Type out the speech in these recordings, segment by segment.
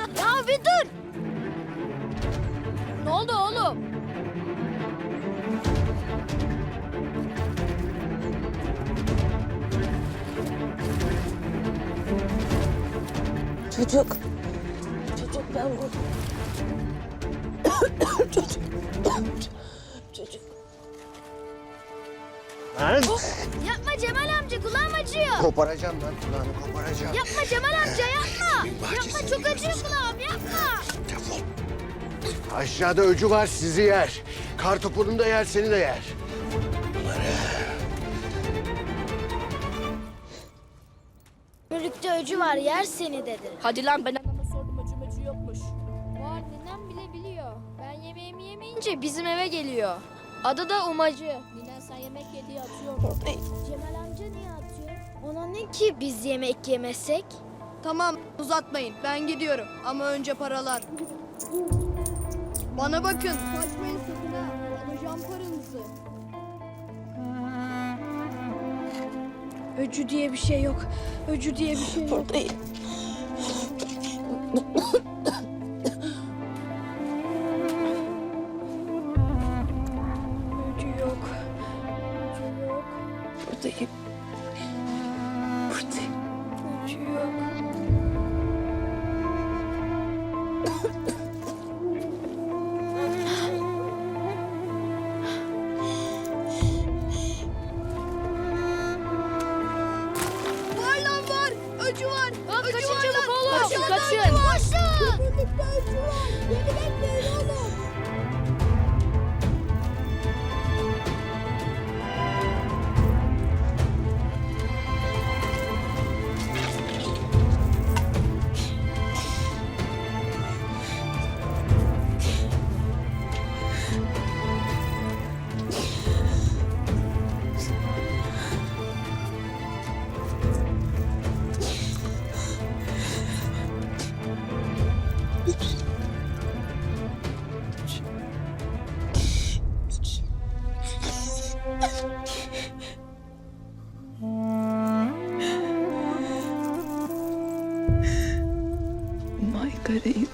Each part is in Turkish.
Ya bir dur. Ne oldu oğlum? Çocuk. Çocuk ben bu. Çocuk. Lan! Yapma Cemal amca kulağım acıyor. Koparacağım lan kulağını koparacağım. Yapma Cemal amca yapma. Yapma çok acıyor kulağım yapma. Defol. Aşağıda öcü var sizi yer. Kartopunu da yer seni de yer. Bölükte öcü var yer seni dedi. Hadi lan ben anama sordum öcü möcü yokmuş. Var ninem bile biliyor. Ben yemeğimi yemeyince bizim eve geliyor. Adı da Umacı. Ninen sen yemek yediği atıyor mu? Cemal amca niye atıyor? Ona ne ki biz yemek yemesek? Tamam uzatmayın ben gidiyorum ama önce paralar. Bana bakın kaçmayın sakın ha. Alacağım paranızı. Öcü diye bir şey yok. Öcü diye bir şey yok. Buradayım. Öcü yok. Maykara'yım.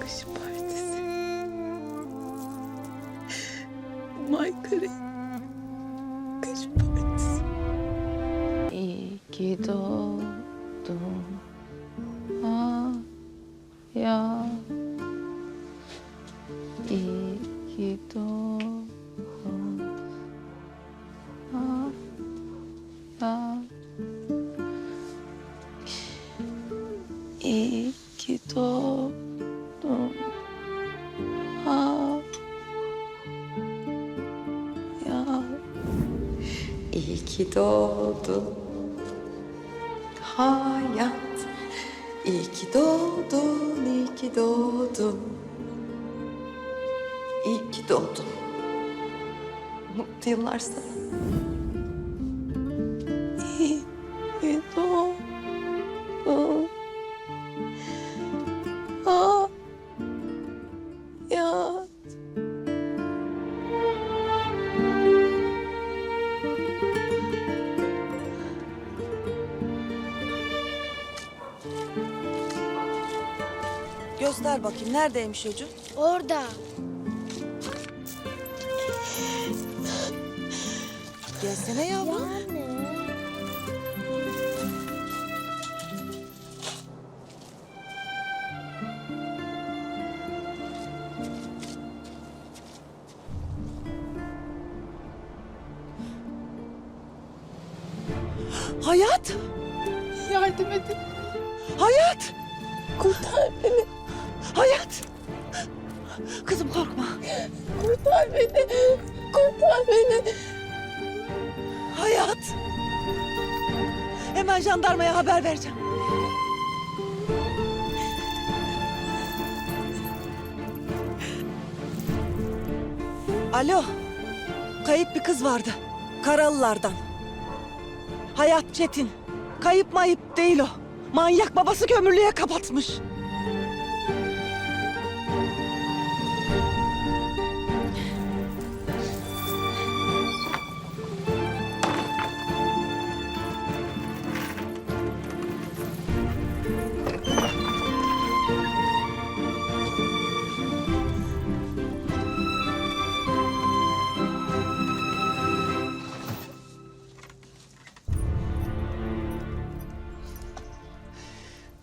Kış partisi. Maykara'yım. Kış partisi. İyi ki doğdun. Ah ya. İyi ki doğdun. İyi ki doğdun. Hayat. İyi ki doğdun, iyi ki doğdun. İyi ki doğdun. Mutlu yıllar sana. İyi ki doğdun. Göster bakayım neredeymiş çocuk? Orada. Gelsene yavrum. Anne. Hayat. Yardım edin. Hayat. Kurtar beni. Hayat. Kızım korkma. Kurtar beni. Kurtar beni. Hayat. Hemen jandarmaya haber vereceğim. Alo. Kayıp bir kız vardı. Karalılardan. Hayat Çetin. Kayıp mayıp değil o. Manyak babası kömürlüğe kapatmış.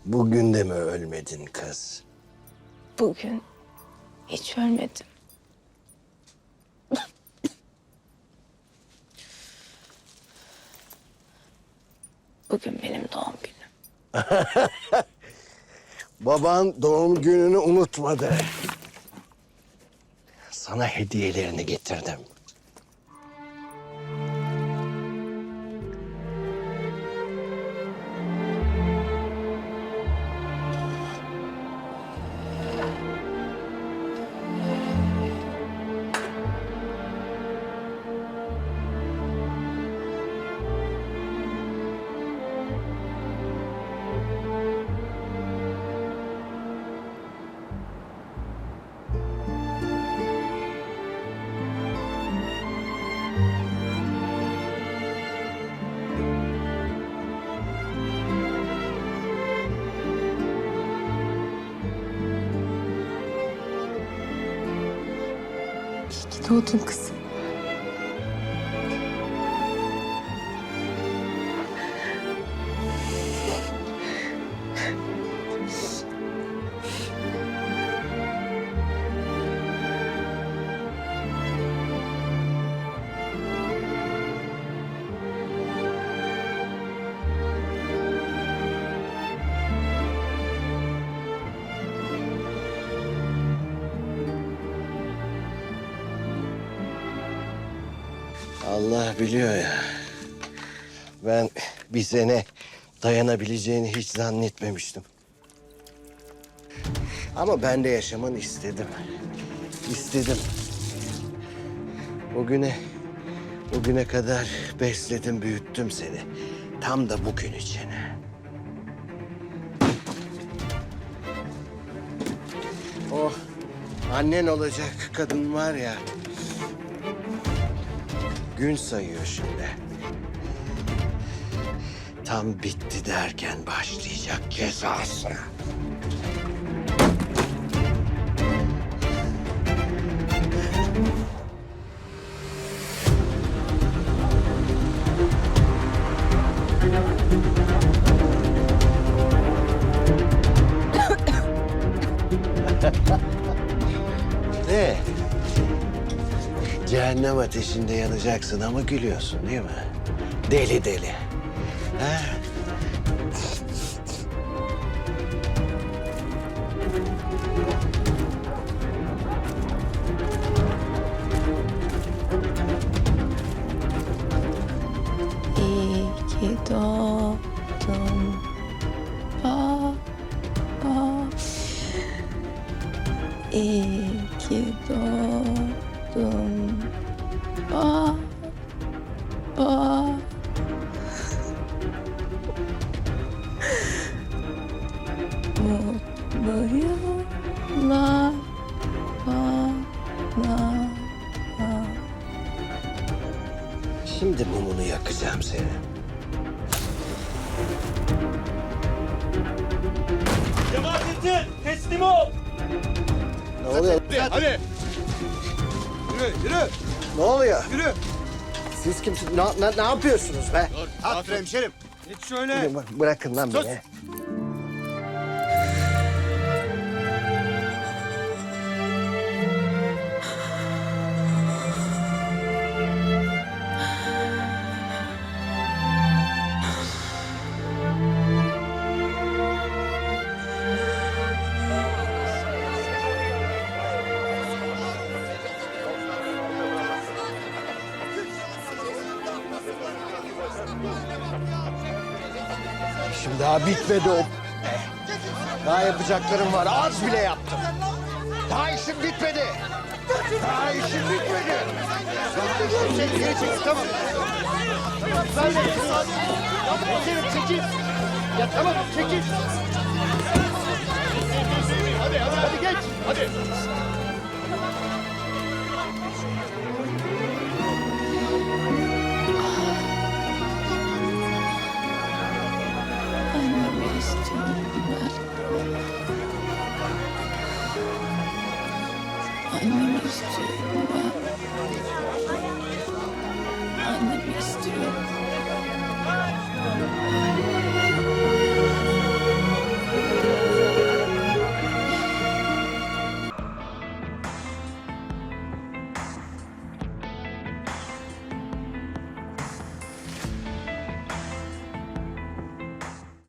Bugün de mi ölmedin kız? Bugün hiç ölmedim. Bugün benim doğum günüm. Baban doğum gününü unutmadı. Sana hediyelerini getirdim. Doğdun kızım. Allah biliyor ya. Ben bir sene dayanabileceğini hiç zannetmemiştim. Ama ben de yaşamanı istedim. İstedim. Bugüne, bugüne kadar besledim, büyüttüm seni. Tam da bugün için. O annen olacak kadın var ya, gün sayıyor şimdi. Tam bitti derken başlayacak cezası. ne? Cehennem ateşinde yanacaksın ama gülüyorsun değil mi? Deli deli. Ha? İyi ki doğdun Şimdi mumunu yakacağım seni. Cemalettin teslim ol. Ne oluyor? Hadi. Yürü yürü. Ne oluyor? Yürü. Siz kimsiniz? Ne, ne, ne yapıyorsunuz be? Aferin hemşerim. Geç şöyle. Bırakın lan Sus. beni. Daha bitmedi o. Daha yapacaklarım var. Az bile yaptım. Daha işim bitmedi. Daha işim bitmedi. Daha işim seni geri çekil tamam. Yapma seni çekil. Ya tamam çekil. Hadi hadi hadi geç. Hadi. Annemi istiyorum ben. Annemi istiyorum.